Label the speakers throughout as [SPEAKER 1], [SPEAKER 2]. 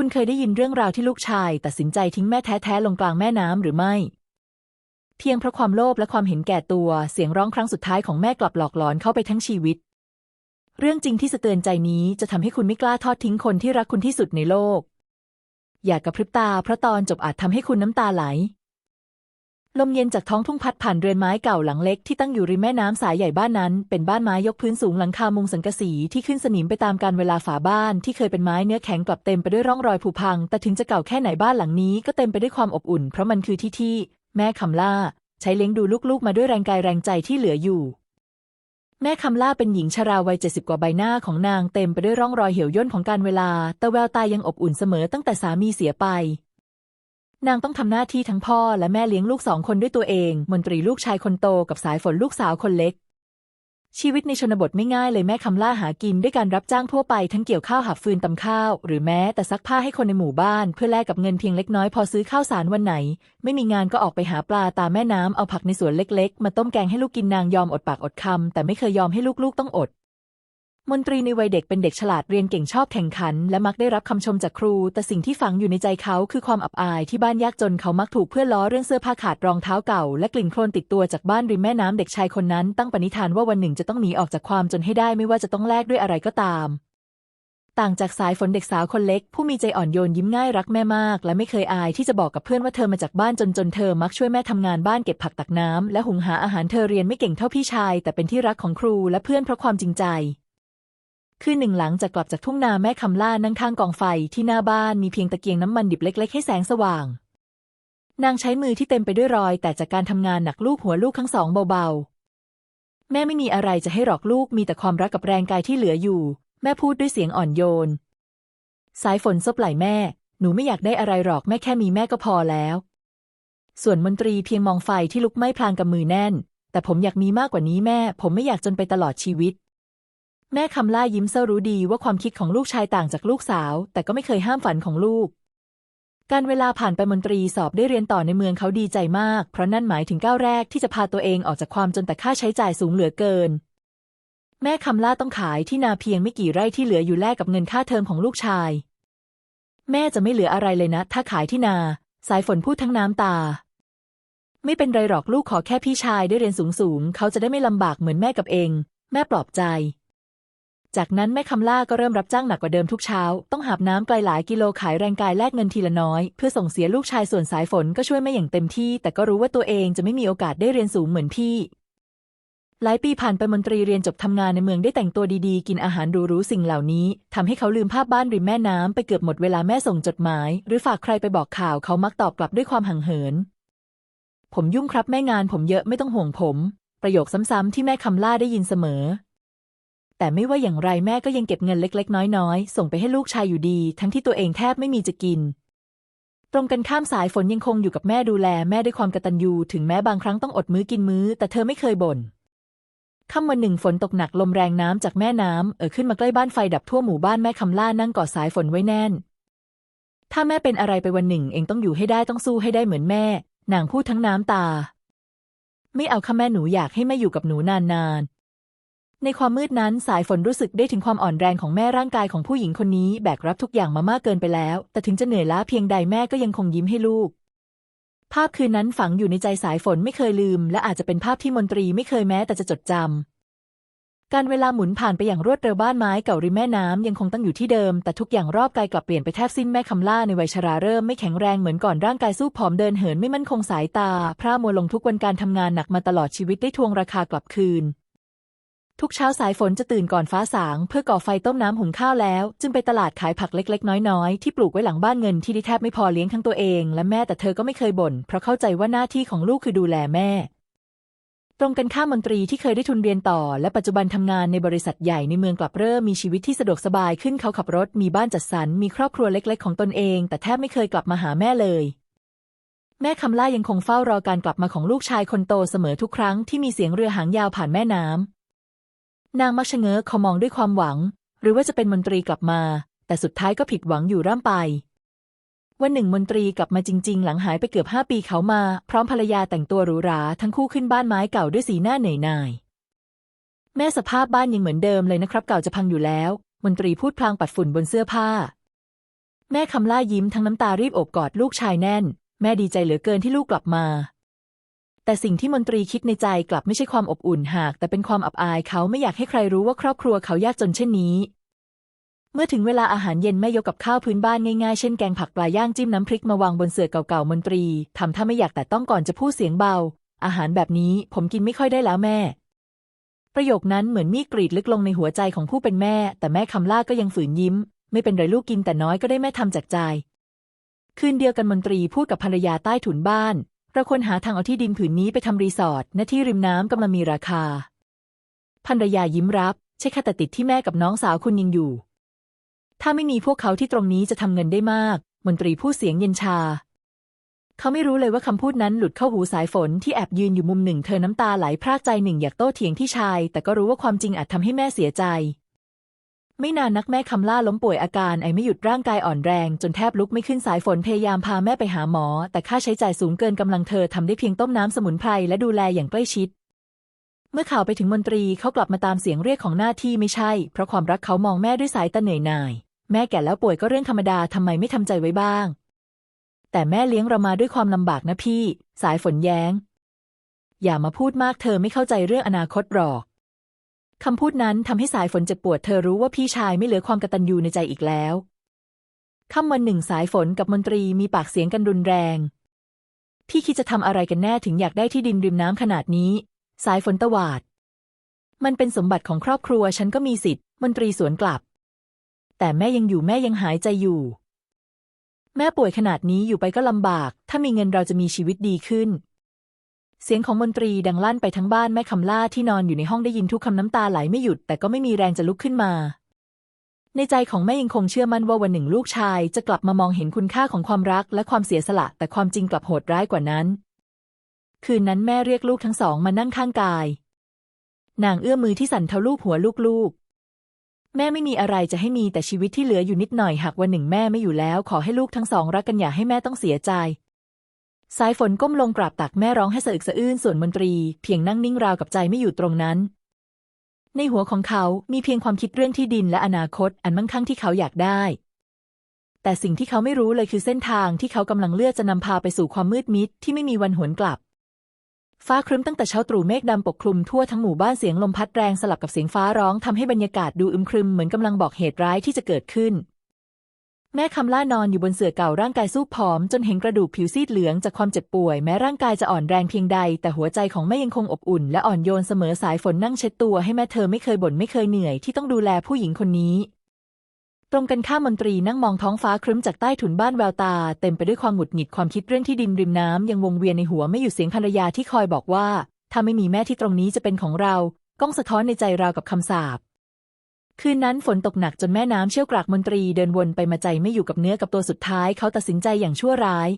[SPEAKER 1] คุณเคยได้ยินเรื่องราวที่ลูกชาย ตัดสินใจทิ้งแม่แท้ๆลงกลางแม่น้ำหรือไม่ เพียงเพราะความโลภและความเห็นแก่ตัวเสียงร้องครั้งสุดท้ายของแม่กลับหลอกหลอนเข้าไปทั้งชีวิต เรื่องจริงที่สะเตือนใจนี้จะทำให้คุณไม่กล้าทอดทิ้งคนที่รักคุณที่สุดในโลก อย่ากระพริบตาเพราะตอนจบอาจทำให้คุณน้ำตาไหล ลมเย็นจากท้องทุ่งพัดผ่านเรือนไม้เก่าหลังเล็กที่ตั้งอยู่ริมแม่น้ำสายใหญ่บ้านนั้น เป็นบ้านไม้ยกพื้นสูงหลังคามุงสังกะสีที่ขึ้นสนิมไปตามกาลเวลาฝาบ้านที่เคยเป็นไม้เนื้อแข็งกลับเต็มไปด้วยร่องรอยผุพัง แต่ถึงจะเก่าแค่ไหนบ้านหลังนี้ก็เต็มไปด้วยความอบอุ่น เพราะมันคือที่ที่ แม่คำล่า ใช้เลี้ยงดูลูกๆ มาด้วยแรงกายแรงใจที่เหลืออยู่ แม่คำล่าเป็นหญิงชราวัยเจ็ดสิบกว่าใบหน้าของนางเต็มไปด้วยร่องรอยเหี่ยวย่นของการเวลา แต่แววตายังอบอุ่นเสมอตั้งแต่สามีเสียไป นางต้องทำหน้าที่ทั้งพ่อและแม่เลี้ยงลูกสองคนด้วยตัวเอง มนตรีลูกชายคนโตกับสายฝนลูกสาวคนเล็ก ชีวิตในชนบทไม่ง่ายเลยแม่คำล่าหากินด้วยการรับจ้างทั่วไปทั้งเกี่ยวข้าวหับฟืนตำข้าว หรือแม้แต่ซักผ้าให้คนในหมู่บ้าน เพื่อแลกกับเงินเพียงเล็กน้อยพอซื้อข้าวสารวันไหน ไม่มีงานก็ออกไปหาปลาตามแม่น้ำเอาผักในสวนเล็ก ๆ มาต้มแกงให้ลูกกินนางยอมอดปากอดคำแต่ไม่เคยยอมให้ลูกๆต้องอด มนตรีในวัยเด็กเป็นเด็กฉลาดเรียนเก่งชอบแข่งขัน และมักได้รับคำชมจากครู แต่สิ่งที่ฝังอยู่ในใจเขาคือความอับอายที่บ้านยากจนเขามักถูกเพื่อนล้อเรื่องเสื้อผ้าขาดรองเท้าเก่า และกลิ่นโคลนติดตัวจากบ้านริมแม่น้ำเด็กชายคนนั้นตั้งปณิธานว่าวันหนึ่งจะต้องหนีออกจากความจนให้ได้ไม่ว่าจะต้องแลกด้วยอะไรก็ตาม ต่างจากสายฝนเด็กสาวคนเล็ก ผู้มีใจอ่อนโยนยิ้มง่ายรักแม่มาก และไม่เคยอายที่จะบอกกับเพื่อนว่าเธอมาจากบ้านจนจนเธอมักช่วยแม่ทำงานบ้านเก็บผักตักน้ำและหุงหาอาหารเธอเรียนไม่เก่งเท่าพี่ชาย แต่เป็นที่รักของครูและเพื่อนเพราะความจริงใจ คืนหนึ่งหลังจากกลับจากทุ่งนาแม่คำล่านั่งข้างกองไฟที่หน้าบ้านมีเพียงตะเกียงน้ำมันดิบเล็ก ๆ ให้แสงสว่าง นางใช้มือที่เต็มไปด้วยรอย แต่จากการทำงานหนักลูกหัวลูกทั้งสองเบาๆ แม่ไม่มีอะไรจะให้หรอกลูกมีแต่ความรักกับแรงกายที่เหลืออยู่ แม่พูดด้วยเสียงอ่อนโยน สายฝนซบไหล่แม่ หนูไม่อยากได้อะไรหรอกแม่แค่มีแม่ก็พอแล้ว ส่วนมนตรีเพียงมองไฟที่ลุกไหม้พลางกับมือแน่น แต่ผมอยากมีมากกว่านี้แม่ ผมไม่อยากจนไปตลอดชีวิต แม่คำล่ายิ้มเศร้ารู้ดีว่าความคิดของลูกชายต่างจากลูกสาว แต่ก็ไม่เคยห้ามฝันของลูก การเวลาผ่านไปมนตรีสอบได้เรียนต่อในเมืองเขาดีใจมาก เพราะนั่นหมายถึงก้าวแรกที่จะพาตัวเองออกจากความจนแต่ค่าใช้จ่ายสูงเหลือเกิน แม่คำล่าต้องขายที่นาเพียงไม่กี่ไร่ที่เหลืออยู่แลกกับเงินค่าเทอมของลูกชาย แม่จะไม่เหลืออะไรเลยนะ ถ้าขายที่นา สายฝนพูดทั้งน้ำตา ไม่เป็นไรหรอกลูกขอแค่พี่ชายได้เรียนสูงๆเขาจะได้ไม่ลำบากเหมือนแม่กับเอง แม่ปลอบใจ จากนั้นแม่คำล่าก็เริ่มรับจ้างหนักกว่าเดิมทุกเช้า ต้องหาบน้ำไกลหลายกิโลขายแรงกายแลกเงินทีละน้อย เพื่อส่งเสียลูกชายส่วนสายฝนก็ช่วยแม่อย่างเต็มที่ แต่ก็รู้ว่าตัวเองจะไม่มีโอกาสได้เรียนสูงเหมือนพี่ หลายปีผ่านไปมนตรีเรียนจบทำงานในเมืองได้แต่งตัวดีๆ กินอาหารรูๆสิ่งเหล่านี้ทำให้เขาลืมภาพบ้านริมแม่น้ำไปเกือบหมดเวลาแม่ส่งจดหมาย หรือฝากใครไปบอกข่าวเขามักตอบกลับด้วยความห่างเหิน ผมยุ่งครับแม่งานผมเยอะไม่ต้องห่วงผม ประโยคซ้ำๆที่แม่คำล่าได้ยินเสมอ แต่ไม่ว่าอย่างไรแม่ก็ยังเก็บเงินเล็ก ๆ น้อยๆ ส่งไปให้ลูกชายอยู่ดี ทั้งที่ตัวเองแทบไม่มีจะกิน ตรงกันข้ามสายฝนยังคงอยู่กับแม่ดูแลแม่ด้วยความกตัญญูถึงแม้บางครั้งต้องอดมื้อกินมื้อ แต่เธอไม่เคยบ่นค่ำวันหนึ่งฝนตกหนักลมแรงน้ำจากแม่น้ำเอ่อขึ้นมาใกล้บ้านไฟดับทั่วหมู่บ้านแม่คำล่านั่งกอดสายฝนไว้แน่น ถ้าแม่เป็นอะไรไปวันหนึ่ง เองต้องอยู่ให้ได้ต้องสู้ให้ได้เหมือนแม่ นางพูดทั้งน้ำตา ไม่เอาค่ะแม่หนูอยากให้แม่อยู่กับหนูนานๆ ในความมืดนั้นสายฝนรู้สึกได้ถึงความอ่อนแรงของแม่ร่างกายของผู้หญิงคนนี้แบกรับทุกอย่างมามากเกินไปแล้ว แต่ถึงจะเหนื่อยล้าเพียงใดแม่ก็ยังคงยิ้มให้ลูก ภาพคืนนั้นฝังอยู่ในใจสายฝนไม่เคยลืม และอาจจะเป็นภาพที่มนตรีไม่เคยแม้แต่จะจดจำการเวลาหมุนผ่านไปอย่างรวดเร็วบ้านไม้เก่าริมแม่น้ำยังคงตั้งอยู่ที่เดิม แต่ทุกอย่างรอบกายกลับเปลี่ยนไปแทบสิ้นแม่คำล่าในวัยชราเริ่มไม่แข็งแรงเหมือนก่อนร่างกายสู้ผอมเดินเหินไม่มั่นคงสายตา พร่ามัวลงทุกวันการทำงานหนักมาตลอดชีวิตได้ทวงราคากลับคืน ทุกเช้าสายฝนจะตื่นก่อนฟ้าสาง เพื่อก่อไฟต้มน้ำหุงข้าวแล้ว จึงไปตลาดขายผักเล็กๆ น้อยๆ ที่ปลูกไว้หลังบ้านเงินที่ได้แทบไม่พอเลี้ยงทั้งตัวเอง และแม่แต่เธอก็ไม่เคยบ่นเพราะเข้าใจว่าหน้าที่ของลูกคือดูแลแม่ ตรงกันข้ามมนตรีที่เคยได้ทุนเรียนต่อ และปัจจุบันทำงานในบริษัทใหญ่ในเมืองกลับเริ่มมีชีวิตที่สะดวกสบายขึ้นเขาขับรถมีบ้านจัดสรรมีครอบครัวเล็ก ๆ ของตนเอง แต่แทบไม่เคยกลับมาหาแม่เลยแม่คำล่ายังคงเฝ้ารอการกลับมาของลูกชายคนโตเสมอทุกครั้งที่มีเสียงเรือหางยาวผ่านแม่น้ำ นางมักชะเง้อเขามองด้วยความหวัง หรือว่าจะเป็นมนตรีกลับมา แต่สุดท้ายก็ผิดหวังอยู่ร่ำไป วันหนึ่งมนตรีกลับมาจริง ๆ หลังหายไปเกือบห้าปีเขามา พร้อมภรรยาแต่งตัวหรูหราทั้งคู่ขึ้นบ้านไม้เก่าด้วยสีหน้าเหนื่อยหน่าย แม่สภาพบ้านยังเหมือนเดิมเลยนะครับ เก่าจะพังอยู่แล้ว มนตรีพูดพลางปัดฝุ่นบนเสื้อผ้า แม่คำล่ายิ้มทั้งน้ำตารีบโอบกอดลูกชายแน่น แม่ดีใจเหลือเกินที่ลูกกลับมา แต่สิ่งที่มนตรีคิดในใจกลับไม่ใช่ความอบอุ่นหาก แต่เป็นความอับอายเขาไม่อยากให้ใครรู้ว่าครอบครัวเขายากจนเช่นนี้ เมื่อถึงเวลาอาหารเย็นแม่ยกกับข้าวพื้นบ้านง่ายๆ เช่นแกงผักปลาย่างจิ้มน้ำพริกมาวางบนเสื่อเก่าๆมนตรีทำท่าไม่อยากแต่ต้องก่อนจะพูดเสียงเบา อาหารแบบนี้ผมกินไม่ค่อยได้แล้วแม่ ประโยคนั้นเหมือนมีกรีดลึกลงในหัวใจของผู้เป็นแม่ แต่แม่คำล่าก็ยังฝืนยิ้ม ไม่เป็นไรลูกกินแต่น้อยก็ได้แม่ทำจากใจคืนเดียวกันมนตรีพูดกับภรรยาใต้ถุนบ้าน เราควรหาทางเอาที่ดินผืนนี้ไปทำรีสอร์ทณที่ริมน้ำกำลังมีราคาภรรยายิ้มรับ ใช่ค่ะแต่ติดที่แม่กับน้องสาวคุณยังอยู่ ถ้าไม่มีพวกเขาที่ตรงนี้จะทำเงินได้มาก มนตรีพูดเสียงเย็นชา เขาไม่รู้เลยว่าคำพูดนั้นหลุดเข้าหูสายฝนที่แอบยืนอยู่มุมหนึ่ง เธอน้ำตาไหลพรากใจหนึ่งอยากโต้เถียงที่ชาย แต่ก็รู้ว่าความจริงอาจทำให้แม่เสียใจ ไม่นานนักแม่คำล่าล้มป่วยอาการไอไม่หยุดร่างกายอ่อนแรง จนแทบลุกไม่ขึ้นสายฝนพยายามพาแม่ไปหาหมอ แต่ค่าใช้จ่ายสูงเกินกำลังเธอทำได้เพียงต้มน้ำสมุนไพรและดูแลอย่างใกล้ชิด เมื่อข่าวไปถึงมนตรีเขากลับมาตามเสียงเรียกของหน้าที่ไม่ใช่ เพราะความรักเขามองแม่ด้วยสายตาเหนื่อยหน่าย แม่แก่แล้วป่วยก็เรื่องธรรมดาทำไมไม่ทำใจไว้บ้าง แต่แม่เลี้ยงเรามาด้วยความลำบากนะพี่ สายฝนแย้ง อย่ามาพูดมากเธอไม่เข้าใจเรื่องอนาคตหรอก คำพูดนั้นทำให้สายฝนเจ็บปวดเธอรู้ว่าพี่ชายไม่เหลือความกตัญญูในใจอีกแล้วค่ำวันหนึ่งสายฝนกับมนตรีมีปากเสียงกันรุนแรง พี่คิดจะทำอะไรกันแน่ถึงอยากได้ที่ดินริมน้ำขนาดนี้ สายฝนตวาด มันเป็นสมบัติของครอบครัวฉันก็มีสิทธิ์ มนตรีสวนกลับ แต่แม่ยังอยู่แม่ยังหายใจอยู่ แม่ป่วยขนาดนี้อยู่ไปก็ลำบาก ถ้ามีเงินเราจะมีชีวิตดีขึ้น เสียงของมนตรีดังลั่นไปทั้งบ้านแม่คำล่าที่นอนอยู่ในห้องได้ยินทุกคำน้ำตาไหลไม่หยุด แต่ก็ไม่มีแรงจะลุกขึ้นมา ในใจของแม่ยังคงเชื่อมั่นว่าวันหนึ่งลูกชาย จะกลับมามองเห็นคุณค่าของความรักและความเสียสละ แต่ความจริงกลับโหดร้ายกว่านั้น คืนนั้นแม่เรียกลูกทั้งสองมานั่งข้างกาย นางเอื้อมมือที่สั่นเทาลูบหัวลูกๆ แม่ไม่มีอะไรจะให้มีแต่ชีวิตที่เหลืออยู่นิดหน่อยหากวันหนึ่งแม่ไม่อยู่แล้ว ขอให้ลูกทั้งสองรักกันอย่าให้แม่ต้องเสียใจ สายฝนก้มลงกราบตักแม่ร้องให้สะอึกสะอื้นส่วนมนตรี เพียงนั่งนิ่งราวกับใจไม่อยู่ตรงนั้น ในหัวของเขามีเพียงความคิดเรื่องที่ดินและอนาคตอันมั่งคั่งที่เขาอยากได้ แต่สิ่งที่เขาไม่รู้เลยคือเส้นทางที่เขากำลังเลือกจะนำพาไปสู่ความมืดมิดที่ไม่มีวันหวนกลับ ฟ้าครึ้มตั้งแต่เช้าตรู่เมฆดำปกคลุมทั่วทั้งหมู่บ้านเสียงลมพัดแรงสลับกับเสียงฟ้าร้องทำให้บรรยากาศดูอึมครึมเหมือนกำลังบอกเหตุร้ายที่จะเกิดขึ้น แม่คำล่านอนอยู่บนเสื่อเก่าร่างกายสู้ผอม จนเห็นกระดูกผิวซีดเหลืองจากความเจ็บป่วย แม้ร่างกายจะอ่อนแรงเพียงใด แต่หัวใจของแม่ยังคงอบอุ่น และอ่อนโยนเสมอสายฝนนั่งเช็ดตัวให้แม่เธอไม่เคยบ่นไม่เคยเหนื่อยที่ต้องดูแลผู้หญิงคนนี้ ตรงกันข้ามมนตรีนั่งมองท้องฟ้าครึ้มจากใต้ถุนบ้านแววตา เต็มไปด้วยความหงุดหงิดความคิดเรื่องที่ดินริมน้ำยังวงเวียนในหัวไม่หยุดเสียงภรรยาที่คอยบอกว่าถ้าไม่มีแม่ที่ตรงนี้จะเป็นของเรา ก้องสะท้อนในใจราวกับคำสาป คืนนั้นฝนตกหนักจนแม่น้ำเชี่ยวกรากมนตรีเดินวนไปมาใจไม่อยู่กับเนื้อกับตัวสุดท้ายเขาตัดสินใจอย่างชั่วร้าย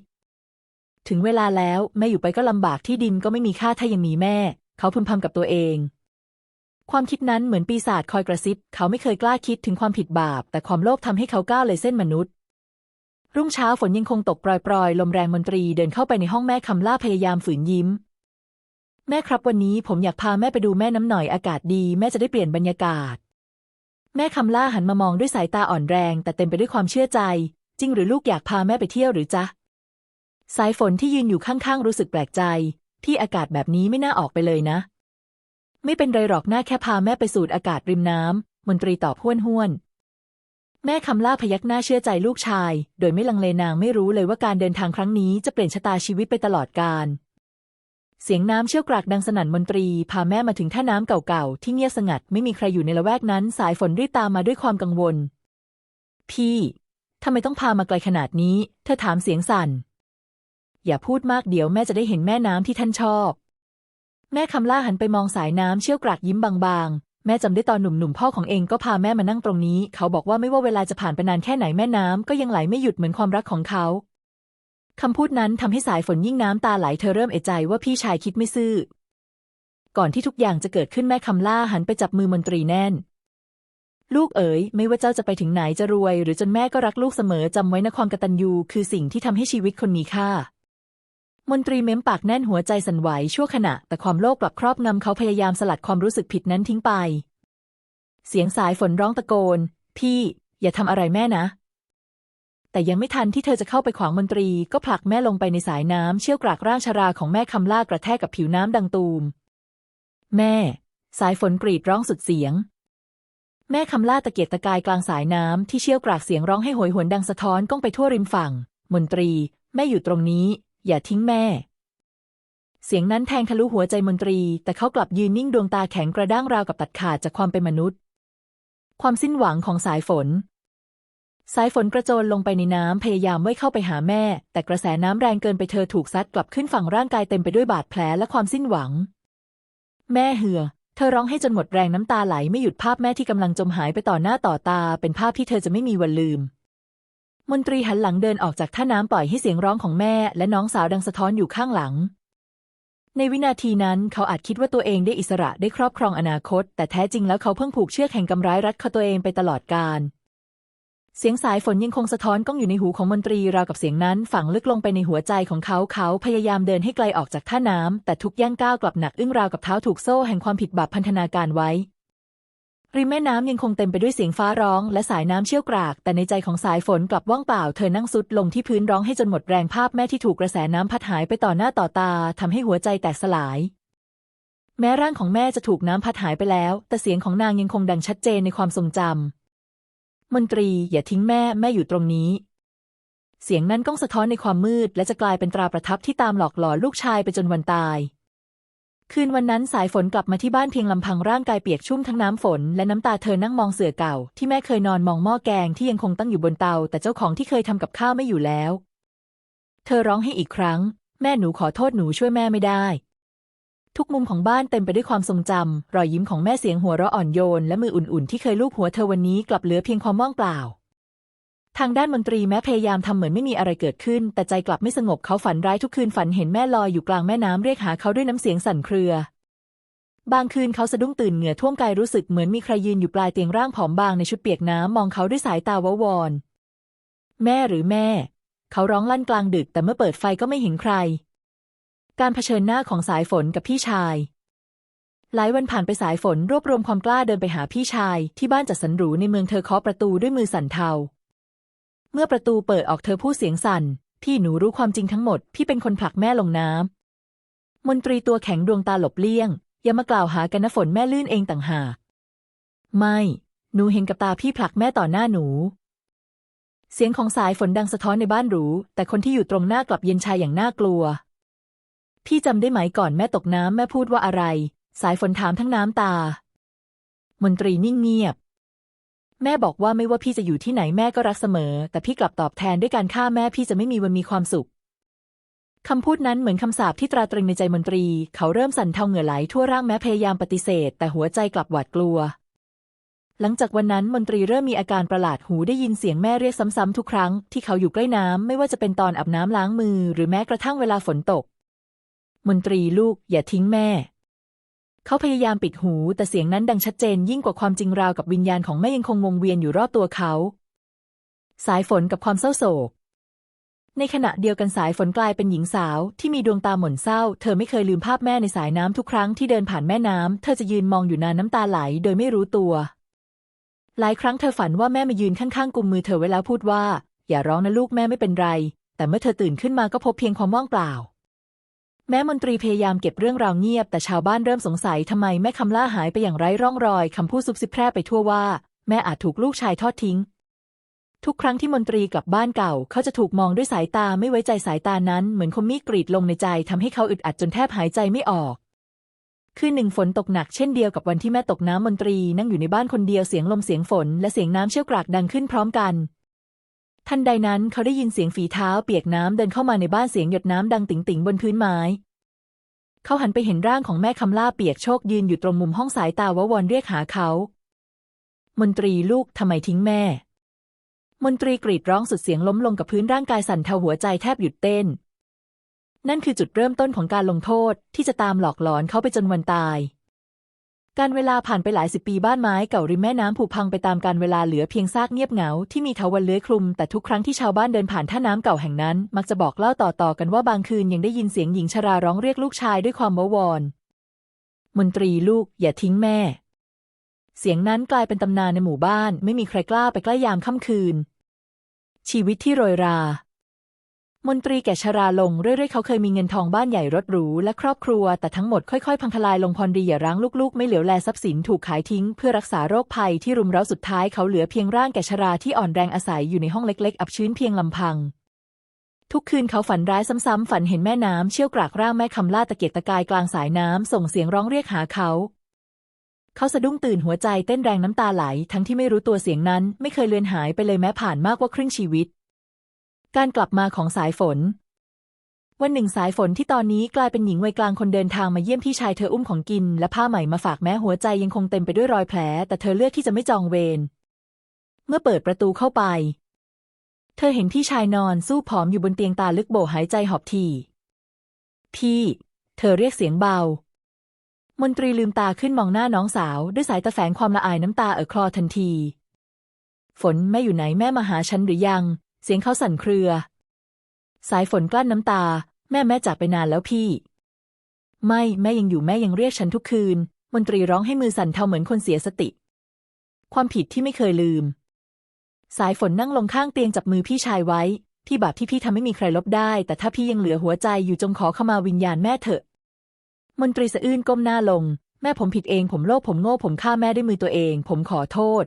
[SPEAKER 1] ถึงเวลาแล้วแม่อยู่ไปก็ลำบากที่ดินก็ไม่มีค่าถ้ายังมีแม่ เขาพึมพำกับตัวเอง ความคิดนั้นเหมือนปีศาจคอยกระซิบเขาไม่เคยกล้าคิดถึงความผิดบาป แต่ความโลภทำให้เขาก้าวเลยเส้นมนุษย์รุ่งเช้าฝนยังคงตกปรอยๆ ลมแรงมนตรีเดินเข้าไปในห้องแม่คำล่าพยายามฝืนยิ้ม แม่ครับวันนี้ผมอยากพาแม่ไปดูแม่น้ำหน่อยอากาศดี แม่จะได้เปลี่ยนบรรยากาศ แม่คำล่าหันมามองด้วยสายตาอ่อนแรง แต่เต็มไปด้วยความเชื่อใจ จริงหรือลูกอยากพาแม่ไปเที่ยวหรือจ๊ะ สายฝนที่ยืนอยู่ข้างๆรู้สึกแปลกใจ ที่อากาศแบบนี้ไม่น่าออกไปเลยนะ ไม่เป็นไรหรอกหน้าแค่พาแม่ไปสูดอากาศริมน้ำมนตรีตอบห้วนห้วนแม่คำล่าพยักหน้าเชื่อใจลูกชาย โดยไม่ลังเลนางไม่รู้เลยว่าการเดินทางครั้งนี้จะเปลี่ยนชะตาชีวิตไปตลอดกาล เสียงน้ำเชี่ยวกรากดังสนั่นมนตรี พาแม่มาถึงท่าน้ำเก่าๆ ที่เงียบสงัดไม่มีใครอยู่ในละแวกนั้น สายฝนรีบตามมาด้วยความกังวล พี่ทำไมต้องพามาไกลขนาดนี้ เธอถามเสียงสั่น อย่าพูดมากเดี๋ยวแม่จะได้เห็นแม่น้ำที่ท่านชอบ แม่คำล่าหันไปมองสายน้ำเชี่ยวกรากยิ้มบางๆ แม่จำได้ตอนหนุ่มๆพ่อของเองก็พาแม่มานั่งตรงนี้ เขาบอกว่าไม่ว่าเวลาจะผ่านไปนานแค่ไหนแม่น้ำก็ยังไหลไม่หยุดเหมือนความรักของเขา คำพูดนั้นทำให้สายฝนยิ่งน้ำตาไหลเธอเริ่มเอะใจว่าพี่ชายคิดไม่ซื่อ ก่อนที่ทุกอย่างจะเกิดขึ้นแม่คำล่าหันไปจับมือมนตรีแน่น ลูกเอ๋ยไม่ว่าเจ้าจะไปถึงไหนจะรวย หรือจนแม่ก็รักลูกเสมอจำไว้นะความกตัญญูคือสิ่งที่ทำให้ชีวิตคนมีค่ามนตรีเม้มปากแน่นหัวใจสั่นไหวชั่วขณะ แต่ความโลภกลับครอบงำเขาพยายามสลัดความรู้สึกผิดนั้นทิ้งไป เสียงสายฝนร้องตะโกน พี่ อย่าทำอะไรแม่นะ แต่ยังไม่ทันที่เธอจะเข้าไปขวางมนตรี ก็ผลักแม่ลงไปในสายน้ำเชี่ยวกรากร่างชราของแม่คำล่ากระแทกกับผิวน้ำดังตูม แม่ สายฝนกรีดร้องสุดเสียง แม่คำล่าตะเกียกตะกายกลางสายน้ำที่เชี่ยวกรากเสียงร้องให้โหยหวนดังสะท้อนก้องไปทั่วริมฝั่ง มนตรี แม่อยู่ตรงนี้ อย่าทิ้งแม่ เสียงนั้นแทงทะลุหัวใจมนตรี แต่เขากลับยืนนิ่งดวงตาแข็งกระด้างราวกับตัดขาดจากความเป็นมนุษย์ ความสิ้นหวังของสายฝน สายฝนกระโจนลงไปในน้ำพยายามว่เข้าไปหาแม่ แต่กระแสน้ำแรงเกินไปเธอถูกซัดกลับขึ้นฝั่งร่างกายเต็มไปด้วยบาดแผลและความสิ้นหวัง แม่เหือ เธอร้องให้จนหมดแรงน้ำตาไหลไม่หยุดภาพแม่ที่กำลังจมหายไปต่อหน้าต่อตา เป็นภาพที่เธอจะไม่มีวันลืม มนตรีหันหลังเดินออกจากท่าน้ำปล่อยให้เสียงร้องของแม่ และน้องสาวดังสะท้อนอยู่ข้างหลัง ในวินาทีนั้นเขาอาจคิดว่าตัวเองได้อิสระได้ครอบครองอนาคต แต่แท้จริงแล้วเขาเพิ่งผูกเชือกแห่งกำร้ายรัดคอตัวเองไปตลอดกาล เสียงสายฝนยังคงสะท้อนก้องอยู่ในหูของมนตรีราวกับเสียงนั้น ฝังลึกลงไปในหัวใจของเขาเขาพยายามเดินให้ไกลออกจากท่าน้ำแต่ทุกย่างก้าวกลับหนักอึ้งราวกับเท้าถูกโซ่แห่งความผิดบาปพันธนาการไว้ริมแม่น้ำยังคงเต็มไปด้วยเสียงฟ้าร้องและสายน้ำเชี่ยวกราก แต่ในใจของสายฝนกลับว่างเปล่า เธอนั่งซุดลงที่พื้นร้องให้จนหมดแรงภาพแม่ที่ถูกกระแสน้ำพัดหายไปต่อหน้าต่อตาทำให้หัวใจแตกสลาย แม้ร่างของแม่จะถูกน้ำพัดหายไปแล้ว แต่เสียงของนางยังคงดังชัดเจนในความทรงจำ มนตรีอย่าทิ้งแม่แม่อยู่ตรงนี้ เสียงนั้นก้องสะท้อนในความมืด และจะกลายเป็นตราประทับที่ตามหลอกหลอนลูกชายไปจนวันตาย คืนวันนั้นสายฝนกลับมาที่บ้านเพียงลำพังร่างกายเปียกชุ่มทั้งน้ำฝน และน้ำตาเธอนั่งมองเสื่อเก่า ที่แม่เคยนอนมองหม้อแกงที่ยังคงตั้งอยู่บนเตา แต่เจ้าของที่เคยทำกับข้าวไม่อยู่แล้ว เธอร้องให้อีกครั้ง แม่หนูขอโทษหนูช่วยแม่ไม่ได้ ทุกมุมของบ้านเต็มไปด้วยความทรงจำรอยยิ้มของแม่เสียงหัวเราะอ่อนโยน และมืออุ่นๆ ที่เคยลูบหัวเธอวันนี้กลับเหลือเพียงความว่างเปล่า ทางด้านมนตรีแม้พยายามทำเหมือนไม่มีอะไรเกิดขึ้น แต่ใจกลับไม่สงบเขาฝันร้ายทุกคืนฝันเห็นแม่ลอยอยู่กลางแม่น้ำเรียกหาเขาด้วยน้ำเสียงสั่นเครือบางคืนเขาสะดุ้งตื่นเหงื่อท่วมกายรู้สึกเหมือนมีใครยืนอยู่ปลายเตียงร่างผอมบางในชุดเปียกน้ำมองเขาด้วยสายตาวาวอน แม่หรือแม่ เขาร้องลั่นกลางดึกแต่เมื่อเปิดไฟก็ไม่เห็นใคร การเผชิญหน้าของสายฝนกับพี่ชาย หลายวันผ่านไปสายฝนรวบรวมความกล้าเดินไปหาพี่ชาย ที่บ้านจัดสรรหรูในเมืองเธอเคาะประตูด้วยมือสั่นเทา เมื่อประตูเปิดออกเธอพูดเสียงสั่น พี่หนูรู้ความจริงทั้งหมด พี่เป็นคนผลักแม่ลงน้ำ มนตรีตัวแข็งดวงตาหลบเลี่ยง อย่ามากล่าวหากันนะฝนแม่ลื่นเองต่างหาก ไม่ หนูเห็นกับตาพี่ผลักแม่ต่อหน้าหนูเสียงของสายฝนดังสะท้อนในบ้านหรู แต่คนที่อยู่ตรงหน้ากลับเย็นชายอย่างน่ากลัว พี่จำได้ไหมก่อนแม่ตกน้ำแม่พูดว่าอะไร สายฝนถามทั้งน้ำตา มนตรีนิ่งเงียบ แม่บอกว่าไม่ว่าพี่จะอยู่ที่ไหนแม่ก็รักเสมอ แต่พี่กลับตอบแทนด้วยการฆ่าแม่พี่จะไม่มีวันมีความสุขคำพูดนั้นเหมือนคำสาปที่ตราตรึงในใจมนตรี เขาเริ่มสั่นเทาเหงื่อไหลทั่วร่างแม้พยายามปฏิเสธ แต่หัวใจกลับหวาดกลัว หลังจากวันนั้นมนตรีเริ่มมีอาการประหลาดหูได้ยินเสียงแม่เรียกซ้ำๆทุกครั้งที่เขาอยู่ใกล้น้ำไม่ว่าจะเป็นตอนอาบน้ำล้างมือ หรือแม้กระทั่งเวลาฝนตก มนตรีลูกอย่าทิ้งแม่ เขาพยายามปิดหู แต่เสียงนั้นดังชัดเจนยิ่งกว่าความจริงราวกับวิญญาณของแม่ยังคงวงเวียนอยู่รอบตัวเขา สายฝนกับความเศร้าโศก ในขณะเดียวกันสายฝนกลายเป็นหญิงสาวที่มีดวงตาหม่นเศร้า เธอไม่เคยลืมภาพแม่ในสายน้ำทุกครั้งที่เดินผ่านแม่น้ำ เธอจะยืนมองอยู่นานน้ำตาไหลโดยไม่รู้ตัว หลายครั้งเธอฝันว่าแม่มายืนข้างๆกุมมือเธอไว้แล้วพูดว่า อย่าร้องนะลูกแม่ไม่เป็นไร แต่เมื่อเธอตื่นขึ้นมาก็พบเพียงความว่างเปล่า แม้มนตรีพยายามเก็บเรื่องราวเงียบ แต่ชาวบ้านเริ่มสงสัยทำไมแม่คำล่าหายไปอย่างไร้ร่องรอยคำพูดซุบซิบแพร่ไปทั่วว่า แม่อาจถูกลูกชายทอดทิ้ง ทุกครั้งที่มนตรีกลับบ้านเก่า เขาจะถูกมองด้วยสายตาไม่ไว้ใจสายตานั้น เหมือนคมมีดกรีดลงในใจทำให้เขาอึดอัดจนแทบหายใจไม่ออกคืนหนึ่งฝนตกหนักเช่นเดียวกับวันที่แม่ตกน้ำมนตรีนั่งอยู่ในบ้านคนเดียวเสียงลมเสียงฝนและเสียงน้ำเชี่ยวกรากดังขึ้นพร้อมกัน ทันใดนั้นเขาได้ยินเสียงฝีเท้าเปียกน้ำเดินเข้ามาในบ้านเสียงหยดน้ำดังติ๋งติ๋งบนพื้นไม้ เขาหันไปเห็นร่างของแม่คำล่าเปียกโชคยืนอยู่ตรงมุมห้องสายตาวะวอนเรียกหาเขา มนตรีลูกทำไมทิ้งแม่ มนตรีกรีดร้องสุดเสียงล้มลงกับพื้นร่างกายสั่นเทาหัวใจแทบหยุดเต้น นั่นคือจุดเริ่มต้นของการลงโทษที่จะตามหลอกหลอนเขาไปจนวันตาย การเวลาผ่านไปหลายสิบปีบ้านไม้เก่าริมแม่น้ำผุพังไปตามการเวลาเหลือเพียงซากเงียบเหงาที่มีเถาวัลย์เลื้อยคลุม แต่ทุกครั้งที่ชาวบ้านเดินผ่านท่าน้ำเก่าแห่งนั้น มักจะบอกเล่าต่อๆกันว่าบางคืนยังได้ยินเสียงหญิงชราร้องเรียกลูกชายด้วยความว้าวอน มนตรีลูก อย่าทิ้งแม่ เสียงนั้นกลายเป็นตำนานในหมู่บ้าน ไม่มีใครกล้าไปใกล้ยามค่ำคืน ชีวิตที่โรยรา มนตรีแก่ชราลงเรื่อยๆเขาเคยมีเงินทองบ้านใหญ่รถหรูและครอบครัว แต่ทั้งหมดค่อยๆ พังทลายลงพรดีอย่าร้างลูกๆ ไม่เหลียวแลทรัพย์สินถูกขายทิ้ง เพื่อรักษาโรคภัยที่รุมเร้าสุดท้ายเขาเหลือเพียงร่างแก่ชราที่อ่อนแรงอาศัยอยู่ในห้องเล็ก ๆ อับชื้นเพียงลำพัง ทุกคืนเขาฝันร้ายซ้ำๆฝันเห็นแม่น้ำเชี่ยวกรากร่างแม่คำล่าตะเกียกตะกายกลางสายน้ำส่งเสียงร้องเรียกหาเขาเขาสะดุ้งตื่นหัวใจเต้นแรงน้ำตาไหล ทั้งที่ไม่รู้ตัวเสียงนั้น ไม่เคยเลือนหายไปเลยแม้ผ่านมากกว่าครึ่งชีวิต การกลับมาของสายฝน วันหนึ่งสายฝนที่ตอนนี้กลายเป็นหญิงวัยกลางคนเดินทางมาเยี่ยมพี่ชายเธออุ้มของกิน และผ้าใหม่มาฝากแม้หัวใจยังคงเต็มไปด้วยรอยแผล แต่เธอเลือกที่จะไม่จองเวรเมื่อเปิดประตูเข้าไป เธอเห็นพี่ชายนอนสู้ผอมอยู่บนเตียงตาลึกโบหายใจหอบทีพี่ เธอเรียกเสียงเบา มนตรีลืมตาขึ้นมองหน้าน้องสาว ด้วยสายตาแฝงความละอายน้ำตาเอ่อคลอทันที ฝนแม่อยู่ไหนแม่มาหาฉันหรือยัง เสียงเขาสั่นเครือ สายฝนกลั้นน้ำตา แม่แม่จากไปนานแล้วพี่ ไม่แม่ยังอยู่แม่ยังเรียกฉันทุกคืน มนตรีร้องให้มือสั่นเทาเหมือนคนเสียสติ ความผิดที่ไม่เคยลืม สายฝนนั่งลงข้างเตียงจับมือพี่ชายไว้ ที่บาปที่พี่ทำไม่มีใครลบได้ แต่ถ้าพี่ยังเหลือหัวใจอยู่จงขอเข้ามาวิญญาณแม่เถอะ มนตรีสะอื้นก้มหน้าลง แม่ผมผิดเองผมโลภผมโง่ผมฆ่าแม่ด้วยมือตัวเอง ผมขอโทษ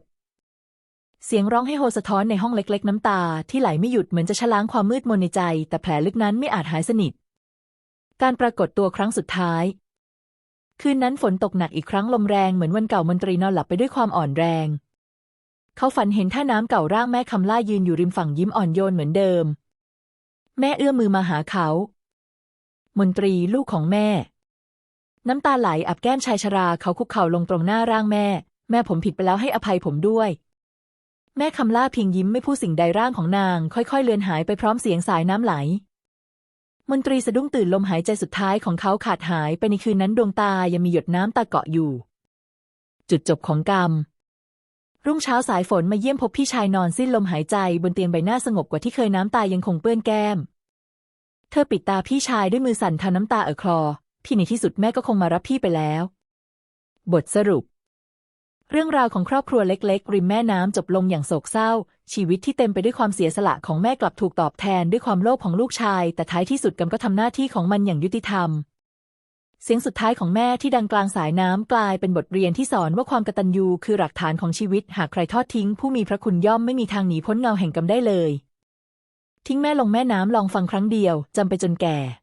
[SPEAKER 1] เสียงร้องให้โฮสะท้อนในห้องเล็ก ๆ น้ำตาที่ไหลไม่หยุดเหมือนจะชะล้างความมืดมนในใจ แต่แผลลึกนั้นไม่อาจหายสนิท การปรากฏตัวครั้งสุดท้าย คืนนั้นฝนตกหนักอีกครั้งลมแรงเหมือนวันเก่ามนตรีนอนหลับไปด้วยความอ่อนแรง เขาฝันเห็นท่าน้ำเก่าร่างแม่คำล่ายืนอยู่ริมฝั่งยิ้มอ่อนโยนเหมือนเดิม แม่เอื้อมมือมาหาเขา มนตรีลูกของแม่ น้ำตาไหลอับแก้มชายชราเขาคุกเข่าลงตรงหน้าร่างแม่ แม่ผมผิดไปแล้วให้อภัยผมด้วย แม่คำล่าเพียงยิ้มไม่พูดสิ่งใดร่างของนาง ค่อยๆ เลือนหายไปพร้อมเสียงสายน้ำไหล มนตรีสะดุ้งตื่นลมหายใจสุดท้ายของเขาขาดหายไปในคืนนั้นดวงตายังมีหยดน้ำตาเกาะอยู่ จุดจบของกรรม รุ่งเช้าสายฝนมาเยี่ยมพบพี่ชายนอนสิ้นลมหายใจบนเตียงใบหน้าสงบกว่าที่เคยน้ำตายังคงเปื้อนแก้ม เธอปิดตาพี่ชายด้วยมือสั่นทาน้ำตาเอ่อคลอ พี่ในที่สุดแม่ก็คงมารับพี่ไปแล้ว บทสรุป เรื่องราวของครอบครัวเล็กๆ ริมแม่น้ำจบลงอย่างโศกเศร้า ชีวิตที่เต็มไปด้วยความเสียสละของแม่กลับถูกตอบแทนด้วยความโลภของลูกชาย แต่ท้ายที่สุดกำก็ทำหน้าที่ของมันอย่างยุติธรรม เสียงสุดท้ายของแม่ที่ดังกลางสายน้ำกลายเป็นบทเรียนที่สอนว่าความกตัญญูคือหลักฐานของชีวิต หากใครทอดทิ้ง ผู้มีพระคุณย่อมไม่มีทางหนีพ้นเงาแห่งกรรมได้เลย ทิ้งแม่ลงแม่น้ำลองฟังครั้งเดียวจำไปจนแก่